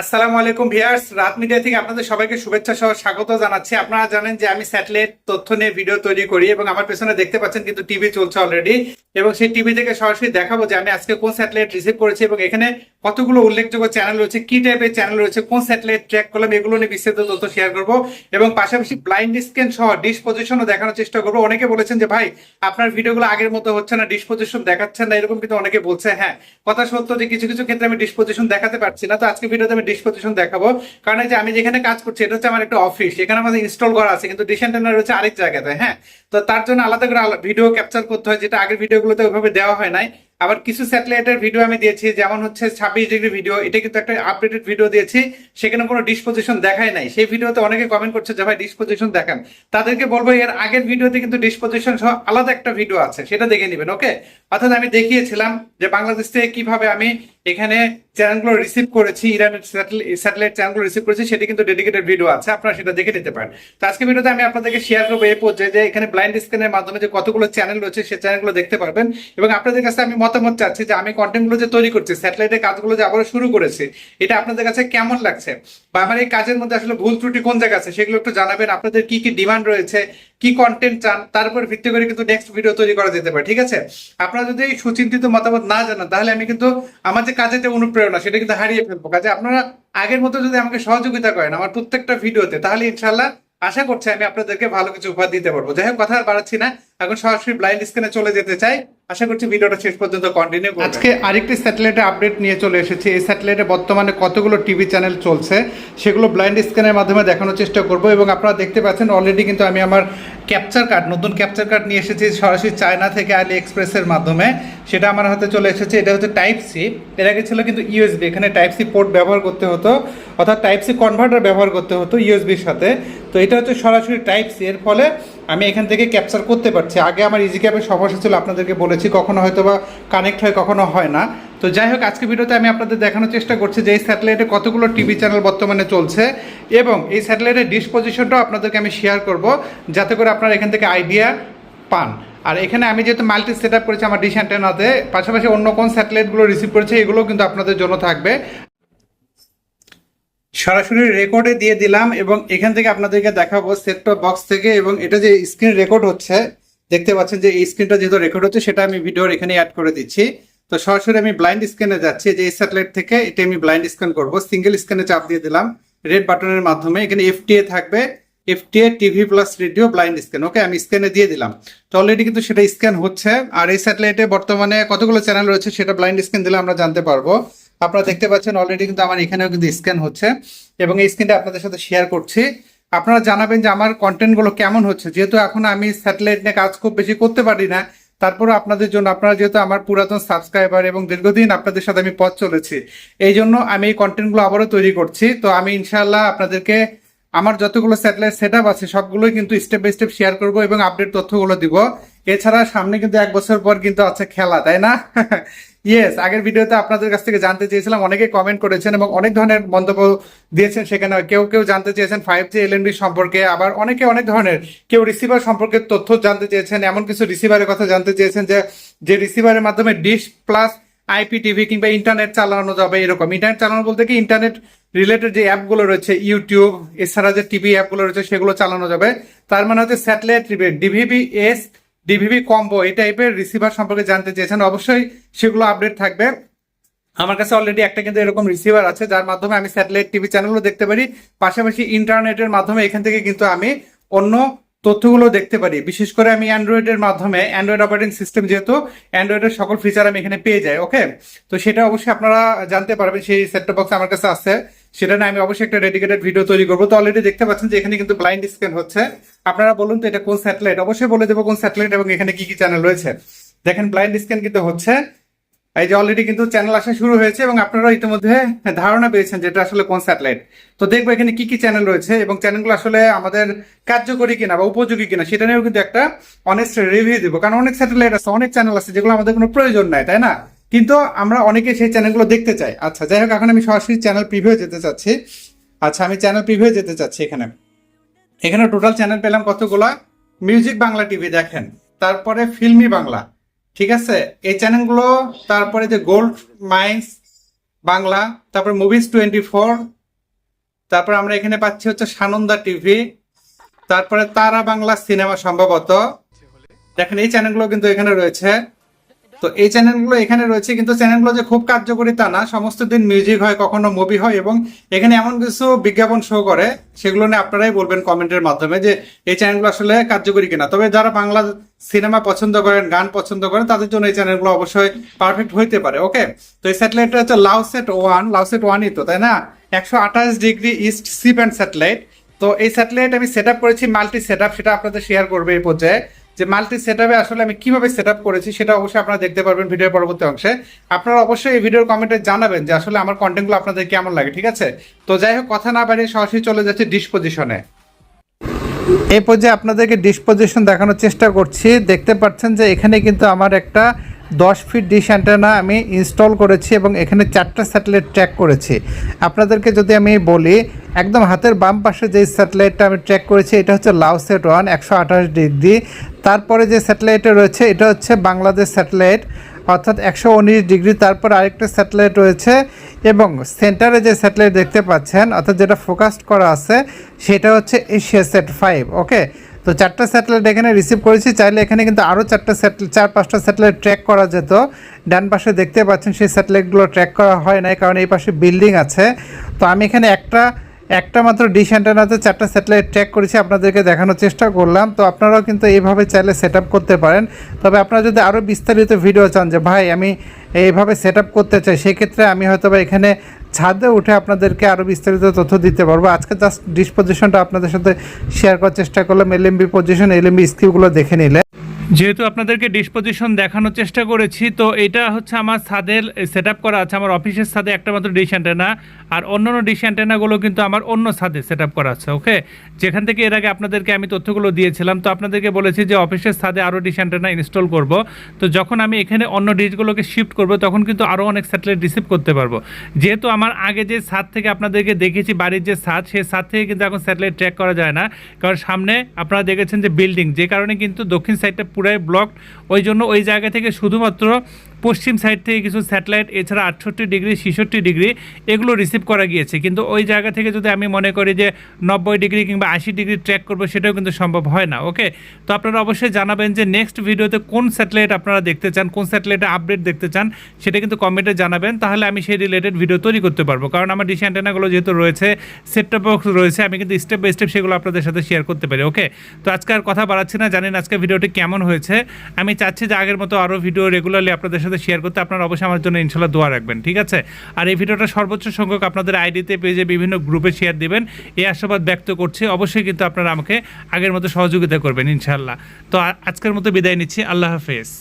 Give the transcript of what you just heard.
আসসালামু আলাইকুম ভিয়ার্স রাত মিডিয়া থেকে আপনাদের সবাইকে শুভেচ্ছা সহ স্বাগত জানাচ্ছি। আপনারা জানেন যে আমি স্যাটেলাইট তথ্য নিয়ে ভিডিও তৈরি করি এবং আমার পেছনে দেখতে পাচ্ছেন কিন্তু টিভি চলছে অলরেডি এবং সেই টিভি থেকে সরাসরি দেখাবো যে আমি আজকে কোন স্যাটেলাইট রিসিভ করেছি এবং এখানে কতগুলো উল্লেখযোগ্য চ্যানেল রয়েছে, কি টাইপের চ্যানেল রয়েছে, কোন স্যাটেলাইট ট্র্যাক করলাম, এগুলো নিয়ে বিস্তারিত তথ্য শেয়ার করব এবং পাশাপাশি ব্লাইন্ড স্ক্যান সহ ডিশ পজিশনও দেখানোর চেষ্টা করব। অনেকে বলেছেন যে, ভাই, আপনার ভিডিওগুলো আগের মতো হচ্ছে না ডিশ পজিশন দেখাচ্ছেন না। এরকম কিন্তু অনেকে বলছে হ্যাঁ কথা সত্য যে কিছু কিছু ক্ষেত্রে আমি ডিশ পজিশন দেখাতে পারছি না। তো আজকে ভিডিওতে আমি ডিশ পজিশন দেখাবো। কারণ যে আমি যেখানে কাজ করছি, এটা হচ্ছে আমার একটা অফিস এখানে আমাদের ইনস্টল করা আছে, কিন্তু অ্যান্টেনা রয়েছে আরেক জায়গাতে হ্যাঁ? তো তার জন্য আলাদা করে ভিডিও ক্যাপচার করতে হয়, যেটা আগের ভিডিওগুলোতে ওইভাবে দেওয়া হয় নাই। আবার কিছু স্যাটেলাইটের ভিডিও আমি দিয়েছি, যেমন হচ্ছে ছাব্বিশ ডিগ্রি ভিডিও এটা কিন্তু একটা আপডেটেড ভিডিও দিয়েছি, সেখানে কোনো ডিসপোজিশন দেখায় নাই। সেই ভিডিওতে অনেকে কমেন্ট করছে যে, ভাই ডিসপোজিশন দেখান। তাদেরকে বলব, এর আগের ভিডিওতে কিন্তু ডিসপোজিশন সহ আলাদা একটা ভিডিও আছে, সেটা দেখে নেবেন ওকে অর্থাৎ আমি দেখিয়েছিলাম যে, বাংলাদেশ থেকে কীভাবে আমি এখানে চ্যানেলগুলো রিসিভ করেছি, ইরানের স্যাটেলাইট চ্যানেলগুলো রিসিভ করেছি, সেটা কিন্তু ডেডিকেটেড ভিডিও আছে, আপনারা সেটা দেখে নিতে পারেন। তো আজকে ভিডিওতে আমি আপনাদেরকে শেয়ার করব এই পর্যায়ে যে, এখানে ব্লাইন্ড স্ক্যানের মাধ্যমে যে কতগুলো চ্যানেল রয়েছে সেই চ্যানেলগুলো দেখতে পারবেন এবং আপনাদের কাছে আমি মতামত চাচ্ছি যে আমি কন্টেন্টগুলো যে তৈরি করছি স্যাটেলাইটের কাজগুলো যে আবারও শুরু করেছি, এটা আপনাদের কাছে কেমন লাগছে? বা আমার এই কাজের মধ্যে আসলে ভুল ত্রুটি কোন জায়গা আছে, সেগুলো একটু জানাবেন। আপনাদের কি কি ডিমান্ড রয়েছে, কি কন্টেন্ট চান, তার উপর ভিত্তি করে কিন্তু নেক্সট ভিডিও তৈরি করা যেতে পারে, ঠিক আছে? আপনারা যদি সুচিন্তিত মতামত না জানান, তাহলে আমি কিন্তু আমার যে কাজের যে অনুপ্রেরণা, সেটা কিন্তু হারিয়ে ফেলব। কাজে আপনারা আগের মতো যদি আমাকে সহযোগিতা করেন আমার প্রত্যেকটা ভিডিওতে তাহলে ইনশাল্লাহ আশা করছি আমি আপনাদেরকে ভালো কিছু উপহার দিতে পারব। যাই হোক, কথা আর বাড়াচ্ছি না। এখন সরাসরি ব্লাইন্ড স্ক্যানে চলে যেতে চাই। আশা করছি ভিডিওটা শেষ পর্যন্ত কন্টিনিউ করবেন আজকে আরেকটি স্যাটেলাইটে আপডেট নিয়ে চলে এসেছি। এই স্যাটেলাইটে বর্তমানে কতগুলো টিভি চ্যানেল চলছে, সেগুলো ব্লাইন্ড স্ক্যানের মাধ্যমে দেখানোর চেষ্টা করব এবং আপনারা দেখতে পাচ্ছেন অলরেডি কিন্তু আমি আমার ক্যাপচার কার্ড নতুন ক্যাপচার কার্ড নিয়ে এসেছি সরাসরি চায়না থেকে আলি এক্সপ্রেসের মাধ্যমে। সেটা আমার হাতে চলে এসেছে। এটা হচ্ছে টাইপ সি এর আগে ছিল কিন্তু ইউএসবি এখানে টাইপ সি পোর্ট ব্যবহার করতে হতো, অর্থাৎ টাইপ সি কনভার্টার ব্যবহার করতে হতো ইউএসবির সাথে। তো এটা হচ্ছে সরাসরি টাইপ সি এর ফলে আমি এখান থেকে ক্যাপচার করতে পারছি। আগে আমার ইজি ক্যাপের সমস্যা ছিল, আপনাদেরকে বলেছি, কখনো হয়তো বা কানেক্ট হয়, কখনো হয় না। তো যাই হোক, আজকে ভিডিওতে আমি আপনাদের দেখানোর চেষ্টা করছি যে এই স্যাটেলাইটে কতগুলো টিভি চ্যানেল বর্তমানে চলছে এবং এই স্যাটেলাইটের ডিসপোজিশনটাও আপনাদেরকে আমি শেয়ার করব, যাতে করে আপনারা এখান থেকে আইডিয়া পান। আর এখানে আমি যেহেতু মাল্টি সেট আপ করেছি আমার ডিশ অ্যান্টেনাতে পাশাপাশি অন্য কোন স্যাটেলাইটগুলো রিসিভ করেছে এগুলো কিন্তু আপনাদের জন্য থাকবে। সরাসরি রেকর্ডে দিয়ে দিলাম এবং এখান থেকে আপনাদেরকে দেখাবো সেট বক্স থেকে এবং এটা যে স্ক্রিন রেকর্ড হচ্ছে, দেখতে পাচ্ছেন যে এই স্ক্রিনটা যেহেতু রেকর্ড হচ্ছে, সেটা আমি ভিডিওর এখানে অ্যাড করে দিচ্ছি। তো সরাসরি আমি ব্লাইন্ড স্ক্যানে যাচ্ছি যে এই স্যাটেলাইট থেকে এটা আমি ব্লাইন্ড স্ক্যান করব। সিঙ্গেল স্ক্যানে চাপ দিয়ে দিলাম রেড বাটনের মাধ্যমে। এখানে এফটিএ থাকবে FTA TV plus radio blind scan okay আমি স্ক্যানে দিয়ে দিলাম। তো অলরেডি কিন্তু সেটা স্ক্যান হচ্ছে। আর এই স্যাটেলাইটে বর্তমানে কতগুলো চ্যানেল রয়েছে, সেটা ব্লাইন্ড স্ক্যান দিলে আমরা জানতে পারব। আপনারা দেখতে পাচ্ছেন অলরেডি কিন্তু আমার এখানেও কিন্তু স্ক্যান হচ্ছে এবং এই স্ক্রিনটা আপনাদের সাথে শেয়ার করছি। আপনারা জানাবেন যে আমার কন্টেন্টগুলো কেমন হচ্ছে। যেহেতু এখন আমি স্যাটেলাইট নিয়ে কাজ খুব বেশি করতে পারি না তারপরে আপনাদের জন্য, আপনারা যেহেতু আমার পুরাতন সাবস্ক্রাইবার এবং দীর্ঘদিন আপনাদের সাথে আমি পথ চলেছি, এই জন্য আমি এই কন্টেন্টগুলো আবারও তৈরি করছি। তো আমি ইনশাল্লাহ আপনাদেরকে আমার যতগুলো স্যাটেলাইট সেট আছে, সবগুলোই কিন্তু স্টেপ বাই স্টেপ শেয়ার করব এবং আপডেট তথ্যগুলো দিব। এছাড়া সামনে কিন্তু এক বছর পর কিন্তু আছে খেলা, তাই না? ইয়েস আগের ভিডিওতে আপনাদের কাছ থেকে জানতে চেয়েছিলাম অনেকে কমেন্ট করেছেন এবং অনেক ধরনের মন্তব্য দিয়েছেন সেখানে। কেউ কেউ জানতে চেয়েছেন ফাইভ জি এলএনবি সম্পর্কে, আবার অনেকে অনেক ধরনের, কেউ রিসিভার সম্পর্কে তথ্য জানতে চেয়েছেন, এমন কিছু রিসিভারের কথা জানতে চেয়েছেন যে যে রিসিভারের মাধ্যমে ডিশ প্লাস আইপি টিভি কিংবা ইন্টারনেট চালানো যাবে এরকম। ইন্টারনেট চালানো বলতে কি ইন্টারনেট রিলেটেড যে অ্যাপগুলো রয়েছে ইউটিউব এছাড়া যে টিভি অ্যাপগুলো রয়েছে, সেগুলো চালানো যাবে। তার মানে হচ্ছে satellite DVB S DVB combo এই টাইপের রিসিভার সম্পর্কে জানতে চেয়েছেন, অবশ্যই সেগুলো আপডেট থাকবে। আমার কাছে অলরেডি একটা কিন্তু এরকম রিসিভার আছে, যার মাধ্যমে আমি স্যাটেলাইট টিভি চ্যানেলগুলো দেখতে পারি। পাশাপাশি ইন্টারনেটের মাধ্যমে এখান থেকে কিন্তু আমি অন্য তথ্যগুলো দেখতে পারি। বিশেষ করে আমি অ্যান্ড্রয়েডের মাধ্যমে অ্যান্ড্রয়েড অপারেটিং সিস্টেম যেহেতু অ্যান্ড্রয়েডের সকল ফিচার আমি এখানে পেয়ে যাই ওকে তো সেটা অবশ্যই আপনারা জানতে পারবেন, সেই সেটটপ বক্স আমার কাছে আছে। সেটা নিয়ে আমি অবশ্যই একটা ডেডিকেটেড ভিডিও তৈরি করব। তো অলরেডি দেখতে পাচ্ছেন যে এখানে কিন্তু ব্লাইন্ড স্ক্যান হচ্ছে। আপনারা বলুন তো এটা কোন স্যাটেলাইট? অবশ্যই বলে দেবো কোন স্যাটেলাইট এবং এখানে কি কি চ্যানেল রয়েছে। দেখেন ব্লাইন্ড স্ক্যান কিন্তু হচ্ছে। এই যে অলরেডি কিন্তু চ্যানেল আসা শুরু হয়েছে এবং আপনারা ইতিমধ্যে ধারণা পেয়েছেন যেটা আসলে কোন স্যাটেলাইট। তো দেখব এখানে কি কি চ্যানেল রয়েছে এবং চ্যানেলগুলো আসলে আমাদের কার্যকরী কিনা বা উপযোগী কিনা সেটা নিয়েও কিন্তু একটা অনেস্ট রিভিউ দিব। কারণ অনেক স্যাটেলাইট আছে, অনেক চ্যানেল আছে যেগুলো আমাদের কোনো প্রয়োজন নাই, তাই না? কিন্তু আমরা অনেকে সেই চ্যানেলগুলো দেখতে চাই। আচ্ছা যাই হোক, এখন আমি সরাসরি চ্যানেল প্রিভিউ যেতে চাচ্ছি। আচ্ছা আমি চ্যানেল প্রিভিউ যেতে চাচ্ছি এখানে। এখানে টোটাল চ্যানেল পেলাম কতগুলা? মিউজিক বাংলা টিভি দেখেন, তারপরে ফিল্মি বাংলা ঠিক আছে? এই চ্যানেলগুলো তারপরে যে গোল্ড মাইন্স বাংলা তারপর মুভিজ টোয়েন্টি ফোর তারপর আমরা এখানে পাচ্ছি হচ্ছে সানন্দা টিভি তারপরে তারা বাংলা সিনেমা সম্ভবত। দেখেন এই চ্যানেলগুলো কিন্তু এখানে রয়েছে। তো এই চ্যানেলগুলো এখানে রয়েছে, কিন্তু চ্যানেলগুলো যে খুব কার্যকরী তা না। সমস্ত দিন মিউজিক হয়, কখনো মুভি হয় এবং এখানে এমন কিছু বিজ্ঞাপন শো করে, সেগুলো নিয়ে আপনারাই বলবেন কমেন্টের মাধ্যমে যে এই চ্যানেলগুলো আসলে কার্যকরী কিনা। তবে যারা বাংলা সিনেমা পছন্দ করেন, গান পছন্দ করেন, তাদের জন্য এই চ্যানেলগুলো অবশ্যই পারফেক্ট হইতে পারে ওকে তো এই স্যাটেলাইটটা হচ্ছে লাউসেট ওয়ান লাউসেট ওয়ানই তো, তাই না? একশো আঠাশ degree east C and satellite. তো এই স্যাটেলাইট আমি সেট করেছি মাল্টি সেট সেটা আপনাদের শেয়ার করবে এই পর্যায়ে যে মাল্টি সেট আসলে আমি কীভাবে সেট করেছি সেটা অবশ্যই আপনারা দেখতে পারবেন ভিডিওর পরবর্তী অংশে। আপনারা অবশ্যই এই ভিডিওর কমেন্টে জানাবেন যে আসলে আমার কন্টেন্টগুলো আপনাদের কেমন লাগে, ঠিক আছে? তো যাই হোক, কথা না বাড়িয়ে সরাসরি চলে যাচ্ছে ডিসপোজিশনে এই পর্যায়ে আপনাদেরকে ডিসপোজিশন দেখানোর চেষ্টা করছি। দেখতে পাচ্ছেন যে এখানে কিন্তু আমার একটা দশ ফিট ডিশ অ্যান্টেনা আমি ইনস্টল করেছি এবং এখানে চারটা স্যাটেলাইট ট্র্যাক করেছি। আপনাদেরকে যদি আমি বলি, একদম হাতের বাম পাশে যে স্যাটেলাইটটা আমি ট্র্যাক করেছি, এটা হচ্ছে লাউসেট ওয়ান একশো আঠাশ ডিগ্রি। তারপরে যে স্যাটেলাইটটা রয়েছে, এটা হচ্ছে বাংলাদেশ স্যাটেলাইট অর্থাৎ একশো উনিশ ডিগ্রি। তারপর আরেকটা স্যাটেলাইট রয়েছে এবং সেন্টারে যে স্যাটেলাইট দেখতে পাচ্ছেন, অর্থাৎ যেটা ফোকাসড করা আছে, সেটা হচ্ছে এশিয়া সেট ফাইভ ওকে তো চারটা স্যাটেলাইট এখানে রিসিভ করেছি। চাইলে এখানে কিন্তু আরও চারটা স্যাটেলাইট, চার, পাঁচটা স্যাটেলাইট ট্র্যাক করা যেত। ডান পাশে দেখতে পাচ্ছেন সেই স্যাটেলাইটগুলো ট্র্যাক করা হয় নাই, কারণ এই পাশে বিল্ডিং আছে। তো আমি এখানে একটা একটা মাত্র ডিশ অ্যান্টেনাতে চারটা স্যাটেলাইট ট্র্যাক করেছি, আপনাদেরকে দেখানোর চেষ্টা করলাম। তো আপনারাও কিন্তু এইভাবে চাইলে সেট করতে পারেন। তবে আপনারা যদি আরও বিস্তারিত ভিডিও চান যে, ভাই, আমি এইভাবে সেট করতে চাই, সেক্ষেত্রে আমি হয়তো বা এখানে ছাদে উঠে আপনাদেরকে আরও বিস্তারিত তথ্য দিতে পারব। আজকে জাস্ট ডিশ পজিশনটা আপনাদের সাথে শেয়ার করার চেষ্টা করলাম এলএমবি পজিশন এলএমবি স্কিউগুলো দেখে নিলে। যেহেতু আপনাদেরকে ডিসপোজিশন দেখানোর চেষ্টা করেছি, তো এটা হচ্ছে আমার ছাদের সেট আপ করা আছে, আমার অফিসের ছাদে একটা মাত্র ডিশ অ্যান্টেনা আর অন্য অন্য ডিশ অ্যান্টেনাগুলো কিন্তু আমার অন্য ছাদে সেট আপ করা আছে ওকে যেখান থেকে এর আগে আপনাদেরকে আমি তথ্যগুলো দিয়েছিলাম, তো আপনাদেরকে বলেছি যে অফিসের ছাদে আরও ডিশ অ্যান্টেনা ইনস্টল করব। তো যখন আমি এখানে অন্য ডিশগুলোকে শিফট করব, তখন কিন্তু আরও অনেক স্যাটেলাইট রিসিভ করতে পারব। যেহেতু আমার আগে যে ছাদ থেকে আপনাদেরকে দেখেছি, বাড়ির যে ছাদ, সেই ছাদ থেকে কিন্তু এখন স্যাটেলাইট ট্র্যাক করা যায় না, কারণ সামনে আপনারা দেখেছেন যে বিল্ডিং যে কারণে কিন্তু দক্ষিণ সাইডটা পুরাই ব্লক ওই জন্য ওই জায়গা থেকে শুধুমাত্র পশ্চিম সাইড থেকে কিছু স্যাটেলাইট এছাড়া আটষট্টি ডিগ্রি, ছেষট্টি ডিগ্রি এগুলো রিসিভ করা গিয়েছে। কিন্তু ওই জায়গা থেকে যদি আমি মনে করি যে নব্বই ডিগ্রি কিংবা আশি ডিগ্রি ট্র্যাক করব, সেটাও কিন্তু সম্ভব হয় না ওকে তো আপনারা অবশ্যই জানাবেন যে নেক্সট ভিডিওতে কোন স্যাটেলাইট আপনারা দেখতে চান, কোন স্যাটেলাইটে আপডেট দেখতে চান, সেটা কিন্তু কমেন্টে জানাবেন। তাহলে আমি সেই রিলেটেড ভিডিও তৈরি করতে পারব। কারণ আমার ডিশ অ্যান্টেনাগুলো যেহেতু রয়েছে সেটটপ বক্স রয়েছে, আমি কিন্তু স্টেপ বাই স্টেপ সেগুলো আপনাদের সাথে শেয়ার করতে পারি ওকে তো আজকে আর কথা বাড়াচ্ছি না, জানেন আজকে ভিডিওটি কেমন হয়েছে। আমি চাচ্ছি যে আগের মতো আরও ভিডিও রেগুলারলি আপনাদের সাথে শেয়ার করতে আপনারা অবশ্যই আমার জন্য ইনশাল্লাহ দোয়া রাখবেন, ঠিক আছে? আর এই ভিডিওটা সর্বোচ্চ সংখ্যক আপনাদের আইডিতে পেজে বিভিন্ন গ্রুপে শেয়ার দিবেন, এই আশাবাদ ব্যক্ত করছি। অবশ্যই কিন্তু আপনারা আমাকে আগের মতো সহযোগিতা করবেন ইনশাল্লাহ। তো আজকের মতো বিদায় নিচ্ছি। আল্লাহ হাফেজ।